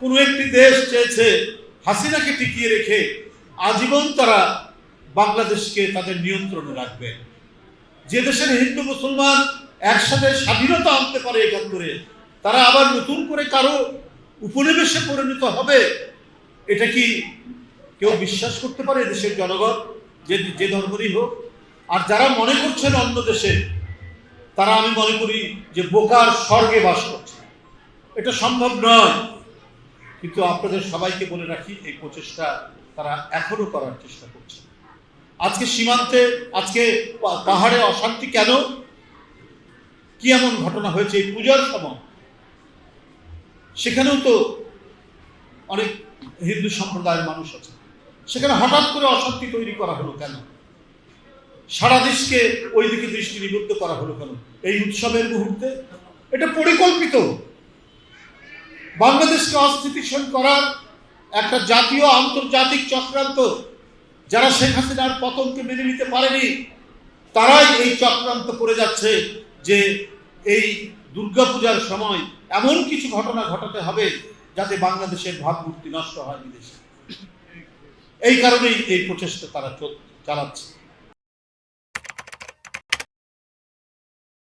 কোনো একটি দেশ চেয়েছে হাসিনাকে টিকিয়ে রেখে আজীবন তারা বাংলাদেশকে তাদের নিয়ন্ত্রণে রাখবে। যে দেশের হিন্দু, মুসলমান একসাথে স্বাধীনতা আনতে পারে একাত্তরে তারা আবার নতুন করে কারও উপনিবেশে পরিণত হবে, এটা কি কেউ বিশ্বাস করতে পারে দেশের জনগণ? যে যে ধর্মেরই হোক। আর যারা মনে করছেন অন্য দেশে, তারা আমি মনে করি যে বোকার স্বর্গে বাস করছে। এটা সম্ভব নয়। কিন্তু আপনাদের সবাইকে বলে রাখি, এই প্রচেষ্টা তারা এখনও করার চেষ্টা করছে। আজকে সীমান্তে, আজকে পাহাড়ে অশান্তি কেন? কি এমন ঘটনা হয়েছে? এই পূজার সময় সেখানেও তো অনেক হিন্দু সম্প্রদায়ের মানুষ আছে। সেখানে হঠাৎ করে অশান্তি তৈরি করা হলো কেন? সারা দেশকে ওই দিকে দৃষ্টি নিবদ্ধ করা হলো কেন? এই উৎসবের মুহূর্তে? এটা পরিকল্পিত। বাংলাদেশকে অস্থিতিশীল করার একটা জাতীয় আন্তর্জাতিক চক্রান্ত, যারা শেখ হাসিনার পতনকে মেনে নিতে পারেনি, তারাই এই চক্রান্ত করে যাচ্ছে যে এই দুর্গাপূজার সময় এমন কিছু ঘটনা ঘটাতে হবে যাতে বাংলাদেশের ভাবমূর্তি নষ্ট হয় বিদেশে। এই কারণেই এই প্রচেষ্টা তারা চল- চালাচ্ছে।